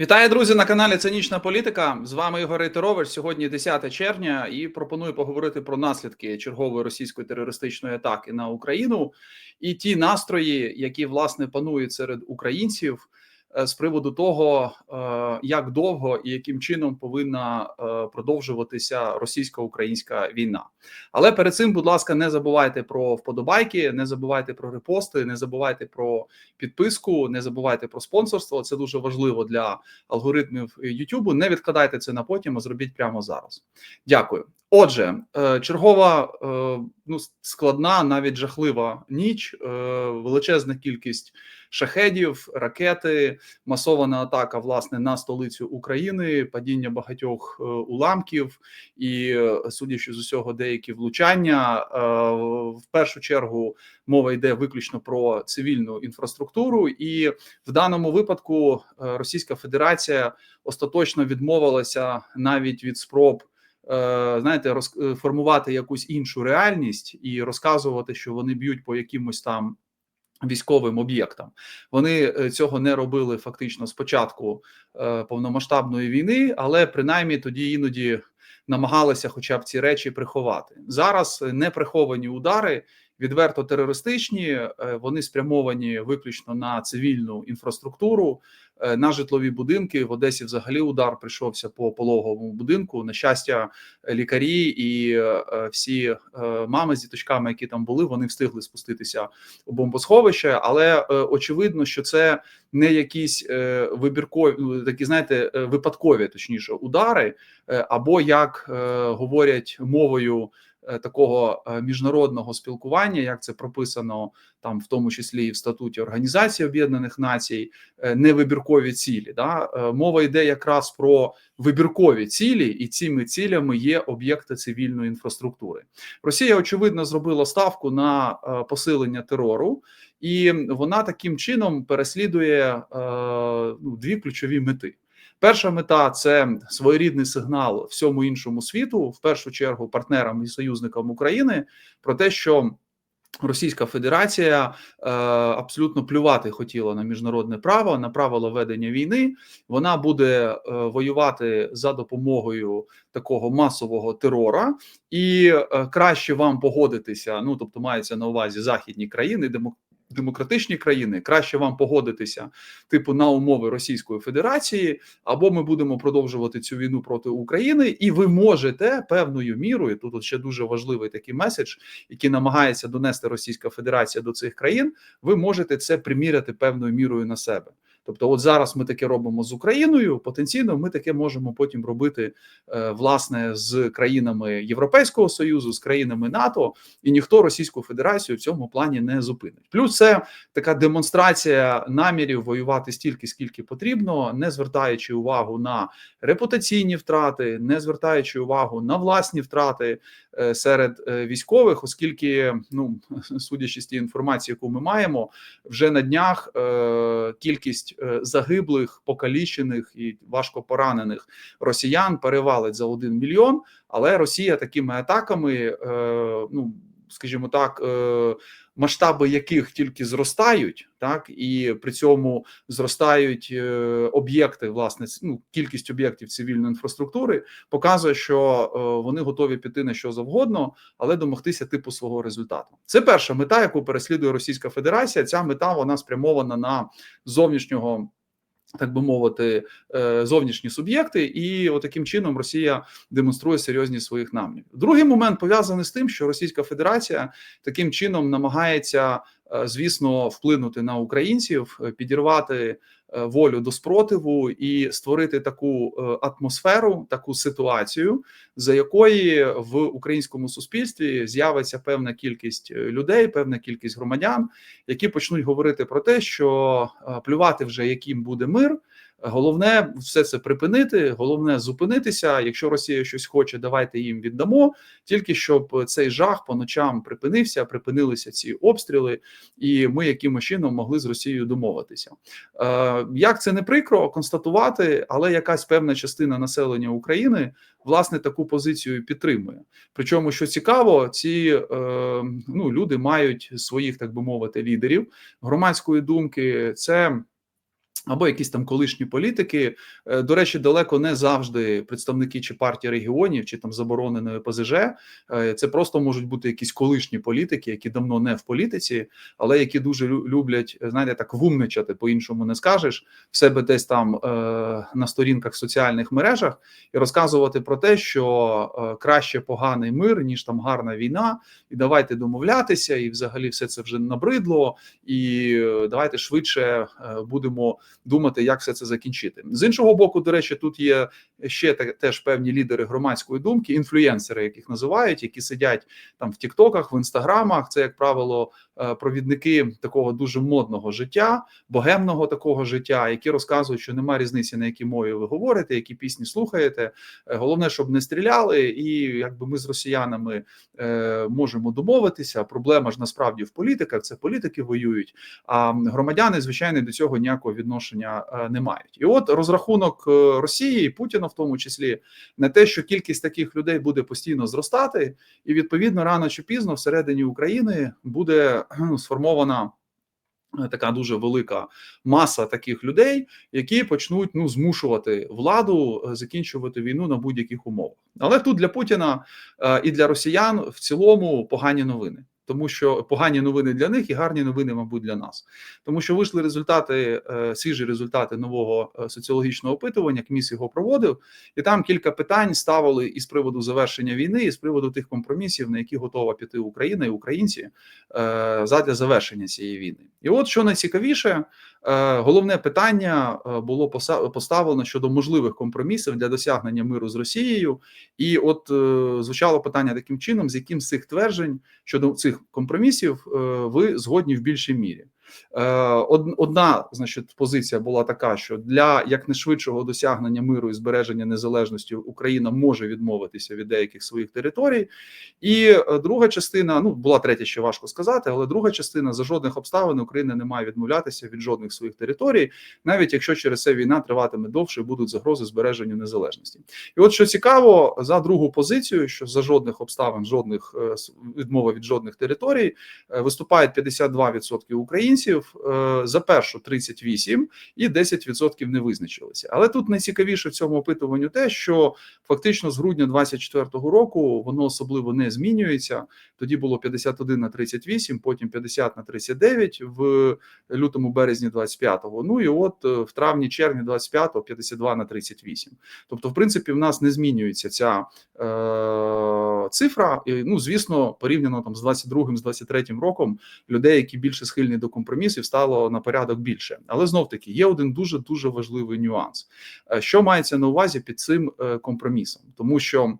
Вітаю, друзі, на каналі Цинічна Політика. З вами Ігор Рейтерович. Сьогодні 10 червня, і пропоную поговорити про наслідки чергової російської терористичної атаки на Україну і ті настрої, які власне панують серед українців з приводу того, е, як довго і яким чином повинна е, продовжуватися російсько-українська війна. Але перед цим, будь ласка, не забувайте про вподобайки, не забувайте про репости, не забувайте про підписку, не забувайте про спонсорство. Це дуже важливо для алгоритмів YouTube. Не відкладайте це на потім, а зробіть прямо зараз. Дякую. Отже, е, чергова е, ну складна, навіть жахлива ніч, е, величезна кількість шахедів, ракети, масована атака власне на столицю України, падіння багатьох уламків і, судячи з усього, деякі влучання. В першу чергу мова йде виключно про цивільну інфраструктуру, і в даному випадку Російська Федерація остаточно відмовилася навіть від спроб. Знаєте, розформувати якусь іншу реальність і розказувати, що вони б'ють по якимось там військовим об'єктам. Вони е, цього не робили фактично з початку е, повномасштабної війни, але принаймні тоді іноді намагалися, хоча б ці речі приховати зараз. Не приховані удари відверто терористичні, е, вони спрямовані виключно на цивільну інфраструктуру, е, на житлові будинки. В Одесі взагалі удар прийшовся по пологовому будинку. На щастя, лікарі і е, всі мами з діточками, які там були, вони встигли спуститися у бомбосховище, але очевидно, що це не якісь вибіркові, ну, такі знаєте, випадкові, точніше, удари, або як говорять мовою. Е, такого е, міжнародного спілкування, як це прописано там, в тому числі і в статуті Організації Об'єднаних Націй, е, невибіркові цілі. Да? Мова йде якраз про вибіркові цілі, і цими цілями є об'єкти цивільної інфраструктури. Росія очевидно зробила ставку на посилення терору, і вона таким чином переслідує ну, дві ключові мети. Перша мета це своєрідний сигнал всьому іншому світу, в першу чергу партнерам і союзникам України, про те, що Російська Федерація е, абсолютно плювати хотіла на міжнародне право, на правила ведення війни. Вона буде е, воювати за допомогою такого масового терора, і е, краще вам погодитися. Ну тобто, мається на увазі західні країни, демократичні країни, краще вам погодитися, типу, на умови Російської Федерації, або ми будемо продовжувати цю війну проти України, і ви можете певною мірою. Тут ще дуже важливий такий меседж, який намагається донести Російська Федерація до цих країн. Ви можете це приміряти певною мірою на себе. Тобто, от зараз ми таке робимо з Україною. Потенційно, ми таке можемо потім робити е, власне з країнами Європейського союзу, з країнами НАТО, і ніхто Російську Федерацію в цьому плані не зупинить. Плюс це така демонстрація намірів воювати стільки, скільки потрібно, не звертаючи увагу на репутаційні втрати, не звертаючи увагу на власні втрати е, серед е, військових, оскільки, ну судячи з тієї інформації, яку ми маємо, вже на днях кількість загиблих, покалічених і важко поранених росіян перевалить за один мільйон. Але Росія такими атаками, е, ну скажімо так, е, масштаби яких тільки зростають, так і при цьому зростають об'єкти, власне, ну, кількість об'єктів цивільної інфраструктури, показує, що вони готові піти на що завгодно, але домогтися типу свого результату. Це перша мета, яку переслідує Російська Федерація. Ця мета вона спрямована на зовнішнього. Так би мовити, е, зовнішні суб'єкти, і таким чином Росія демонструє серйозні своїх намірів. Другий момент пов'язаний з тим, що Російська Федерація таким чином намагається, е, звісно, вплинути на українців, е, підірвати волю до спротиву і створити таку е, атмосферу, таку ситуацію, за якої в українському суспільстві з'явиться певна кількість е, людей, певна кількість громадян, які почнуть говорити про те, що плювати вже яким буде мир. Головне все це припинити. Головне зупинитися. Якщо Росія щось хоче, давайте їм віддамо. Тільки щоб цей жах по ночам припинився, припинилися ці обстріли, і ми якимось чином могли з Росією домовитися. Е, Як це не прикро констатувати, але якась певна частина населення України власне таку позицію підтримує. Причому, що цікаво, ці е, ну люди мають своїх, так би мовити, лідерів громадської думки. Це Або якісь там колишні політики, Е, до речі, далеко не завжди представники чи партії регіонів, чи там забороненої ПЗЖ. Е, Це просто можуть бути якісь колишні політики, які давно не в політиці, але які дуже люблять, е, знаєте, так вумничати, по-іншому не скажеш, в себе десь там на сторінках в соціальних мережах і розказувати про те, що краще поганий мир, ніж там гарна війна, і давайте домовлятися, і взагалі все це вже набридло, і давайте швидше будемо думати, як все це закінчити. З іншого боку, до речі, тут є ще те- теж певні лідери громадської думки, інфлюєнсери, яких називають, які сидять там в Тіктоках, в інстаграмах. Це як правило провідники такого дуже модного життя, богемного такого життя, які розказують, що немає різниці на якій мові ви говорите, які пісні слухаєте. Е, Головне, щоб не стріляли, і якби ми з росіянами е, можемо домовитися. Проблема ж насправді в політиках. Це політики воюють, а громадяни, звичайно, до цього ніякого відношення е, не мають. І от розрахунок е, Росії і Путіна, в тому числі, на те, що кількість таких людей буде постійно зростати, і відповідно рано чи пізно всередині України буде сформована. е, Така дуже велика маса таких людей, які почнуть ну змушувати владу е, закінчувати війну на будь-яких умовах. Але тут для Путіна е, і для росіян в цілому погані новини, тому що погані новини для них і гарні новини, мабуть, для нас, тому що вийшли результати, е, свіжі результати нового е, соціологічного опитування. КМІС його проводив, і там кілька питань ставили і з приводу завершення війни, і з приводу тих компромісів, на які готова піти Україна і українці е, задля завершення цієї війни. І от що найцікавіше, головне питання було поставлено щодо можливих компромісів для досягнення миру з Росією. І от звучало питання таким чином, з яким з цих тверджень щодо цих компромісів е, ви згодні в більшій мірі. Е, Одна, значить, позиція була така, що для якнайшвидшого досягнення миру і збереження незалежності Україна може відмовитися від деяких своїх територій. І е, друга частина, ну була третя, ще важко сказати, але друга частина за жодних обставин Україна не має відмовлятися від жодних своїх територій, навіть якщо через це війна триватиме довше, і будуть загрози збереженню незалежності. І от що цікаво, за другу позицію, що за жодних обставин, жодних е, відмова від жодних територій, виступають 52% українців, е, за першу 38% і 10% не визначилися. Але тут найцікавіше в цьому опитуванню те, що фактично з грудня 24-го року воно особливо не змінюється. Тоді було 51 на 38, потім 50 на 39 в лютому березні 25-го. Ну і от е, в травні червні 25-го 52 на 38. Тобто, в принципі, в нас не змінюється ця е, цифра. Ну, звісно, порівняно там з 22-м, з 23-м роком людей, які більше схильні до компромісів, стало на порядок більше. Але знов таки є один дуже дуже важливий нюанс. Е, Що мається на увазі під цим е, компромісом, тому що.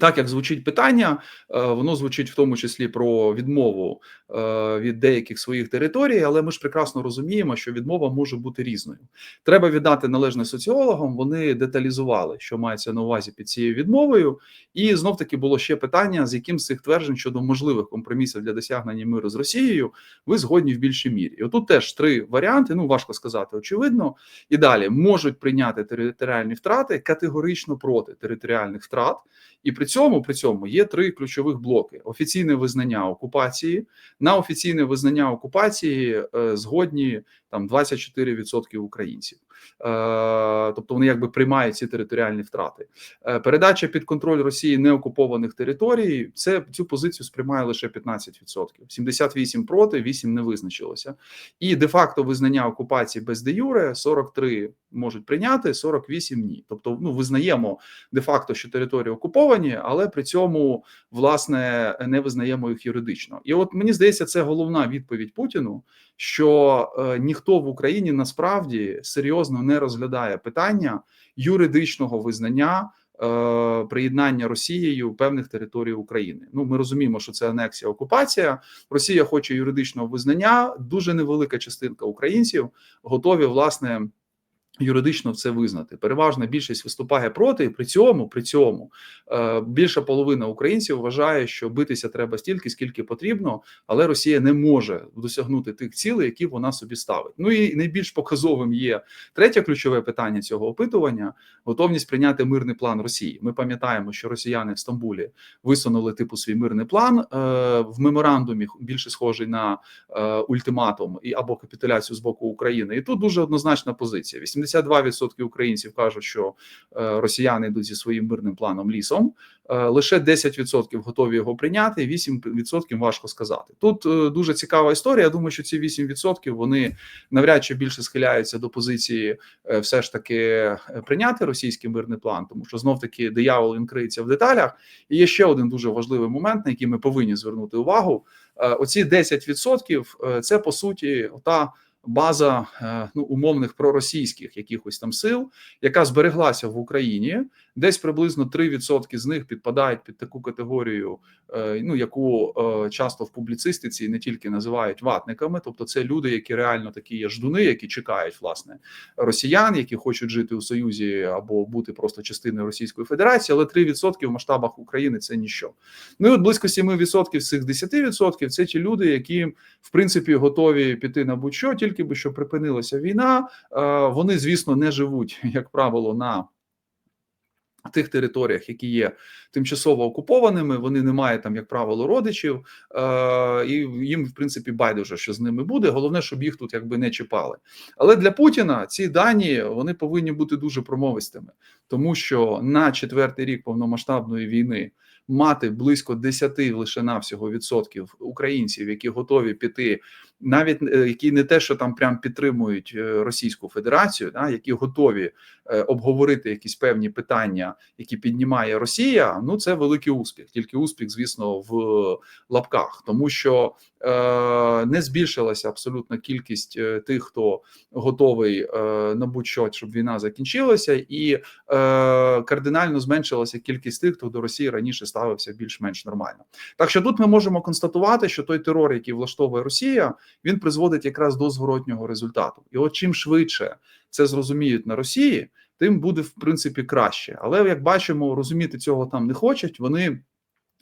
Так як звучить питання, е, воно звучить в тому числі про відмову е, від деяких своїх територій, але ми ж прекрасно розуміємо, що відмова може бути різною. Треба віддати належне соціологам. Вони деталізували, що мається на увазі під цією відмовою, і знов таки було ще питання, з яким з цих тверджень щодо можливих компромісів для досягнення миру з Росією ви згодні в більшій мірі. І отут теж три варіанти. Ну важко сказати, очевидно. І далі можуть прийняти територіальні втрати категорично проти територіальних втрат. І при цьому при цьому є три ключових блоки: офіційне визнання окупації. На офіційне визнання окупації е, згодні там 24% українців. Е, тобто вони якби приймають ці територіальні втрати. Е, передача під контроль Росії неокупованих територій. Це цю позицію сприймає лише 15%. 78 проти, 8 не визначилося. І де-факто визнання окупації без де юре 43 можуть прийняти, 48 ні. Тобто, ну визнаємо де-факто, що території окуповані, але при цьому власне не визнаємо їх юридично. І от мені здається, це головна відповідь Путіну, що е, ніхто в Україні насправді серйозно не розглядає питання юридичного визнання. е, Приєднання Росією певних територій України. Ну ми розуміємо, що це анексія, окупація. Росія хоче юридичного визнання. Дуже невелика частинка українців готові власне Юридично це визнати. Переважна більшість виступає проти. При цьому при цьому е, більша половина українців вважає, що битися треба стільки, скільки потрібно, але Росія не може досягнути тих цілей, які вона собі ставить. Ну і найбільш показовим є третє ключове питання цього опитування: готовність прийняти мирний план Росії. Ми пам'ятаємо, що росіяни в Стамбулі висунули типу свій мирний план е, в меморандумі, більше схожий на е, ультиматум і або капітуляцію з боку України. І тут дуже однозначна позиція: 82% українців кажуть, що е, росіяни йдуть зі своїм мирним планом лісом. Е, Лише 10% готові його прийняти, 8% важко сказати. Тут е, дуже цікава історія. Я думаю, що ці 8% вони навряд чи більше схиляються до позиції, все ж таки прийняти російський мирний план, тому що знов таки диявол він криється в деталях. І є ще один дуже важливий момент, на який ми повинні звернути увагу. Оці 10% е, це по суті та база е, ну умовних проросійських якихось там сил, яка збереглася в Україні. Десь приблизно 3% з них підпадають під таку категорію, е, ну яку е, часто в публіцистиці не тільки називають ватниками, тобто це люди, які реально такі є ждуни, які чекають власне росіян, які хочуть жити у союзі або бути просто частиною Російської Федерації, але 3% в масштабах України це ніщо. Ну і от близько 7% з цих 10% це ті люди, які в принципі готові піти на будь-що, тільки би щоб припинилася війна. Е, Вони, звісно, не живуть, як правило, на тих територіях, які є тимчасово окупованими, вони не мають там, як правило, родичів, е, і їм, в принципі, байдуже, що з ними буде. Головне, щоб їх тут якби не чіпали. Але для Путіна ці дані вони повинні бути дуже промовистими, тому що на четвертий рік повномасштабної війни мати близько 10 лише навсього відсотків українців, які готові піти, навіть е, які не те, що там прям підтримують е, Російську Федерацію, да, які готові е, обговорити якісь певні питання, які піднімає Росія. Ну це великий успіх. Тільки успіх, звісно, в лапках, тому що е, не збільшилася абсолютно кількість тих, хто готовий е, на будь-що, щоб війна закінчилася, і е, кардинально зменшилася кількість тих, хто до Росії раніше ставився більш-менш нормально. Так що тут ми можемо констатувати, що той терор, який влаштовує Росія, він призводить якраз до зворотнього результату. І от чим швидше це зрозуміють на Росії, тим буде в принципі краще. Але як бачимо, розуміти цього там не хочуть. Вони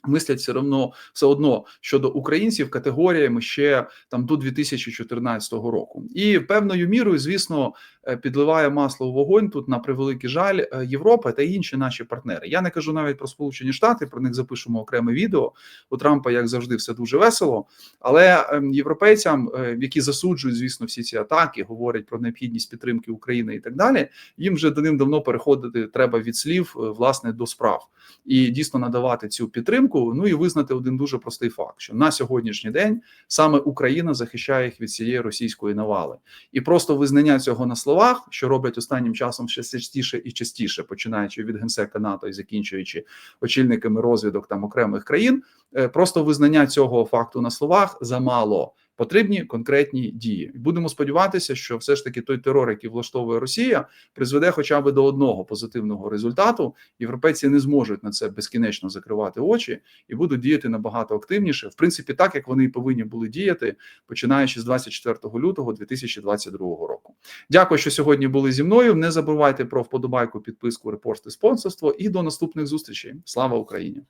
мислять все одно все одно щодо українців категоріями ще там до 2014 року, і певною мірою, звісно, е, підливає масло в вогонь тут на превеликий жаль е, Європа та інші наші партнери. Я не кажу навіть про Сполучені Штати. Про них запишемо окреме відео. У Трампа, як завжди, все дуже весело. Але ем, європейцям, е, які засуджують, звісно, всі ці атаки, говорять про необхідність підтримки України і так далі. Їм вже давним-давно переходити треба від слів власне до справ і дійсно надавати цю підтримку. Ну і визнати один дуже простий факт: що на сьогоднішній день саме Україна захищає їх від цієї російської навали, і просто визнання цього на словах, що роблять останнім часом ще частіше і частіше, починаючи від генсека НАТО і закінчуючи очільниками розвідок там окремих країн, е, просто визнання цього факту на словах замало. Потрібні конкретні дії. Будемо сподіватися, що все ж таки той терор, який влаштовує Росія, призведе хоча б до одного позитивного результату. Європейці не зможуть на це безкінечно закривати очі і будуть діяти набагато активніше, в принципі, так як вони і повинні були діяти, починаючи з 24 лютого 2022 року. Дякую, що сьогодні були зі мною. Не забувайте про вподобайку, підписку, репорт і спонсорство. І до наступних зустрічей. Слава Україні!